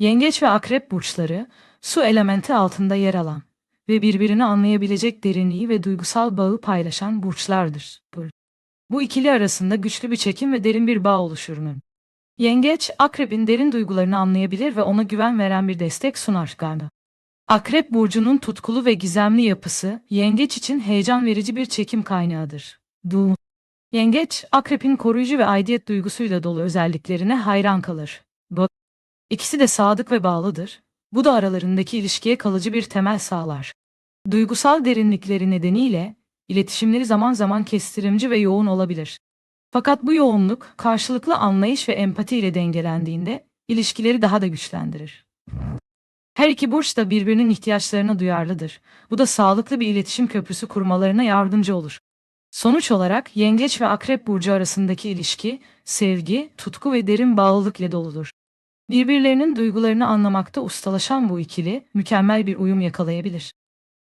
Yengeç ve akrep burçları su elementi altında yer alan ve birbirini anlayabilecek derinliği ve duygusal bağı paylaşan burçlardır. Bu- ikili arasında güçlü bir çekim ve derin bir bağ oluşur. Yengeç, akrebin derin duygularını anlayabilir ve ona güven veren bir destek sunar galiba. Akrep burcunun tutkulu ve gizemli yapısı, yengeç için heyecan verici bir çekim kaynağıdır. Du Yengeç, akrepin koruyucu ve aidiyet duygusuyla dolu özelliklerine hayran kalır. Bu İkisi de sadık ve bağlıdır. Bu da aralarındaki ilişkiye kalıcı bir temel sağlar. Duygusal derinlikleri nedeniyle iletişimleri zaman zaman kestirimci ve yoğun olabilir. Fakat bu yoğunluk karşılıklı anlayış ve empati ile dengelendiğinde ilişkileri daha da güçlendirir. Her iki burç da birbirinin ihtiyaçlarına duyarlıdır. Bu da sağlıklı bir iletişim köprüsü kurmalarına yardımcı olur. Sonuç olarak Yengeç ve Akrep burcu arasındaki ilişki sevgi, tutku ve derin bağlılık ile doludur. Birbirlerinin duygularını anlamakta ustalaşan bu ikili mükemmel bir uyum yakalayabilir.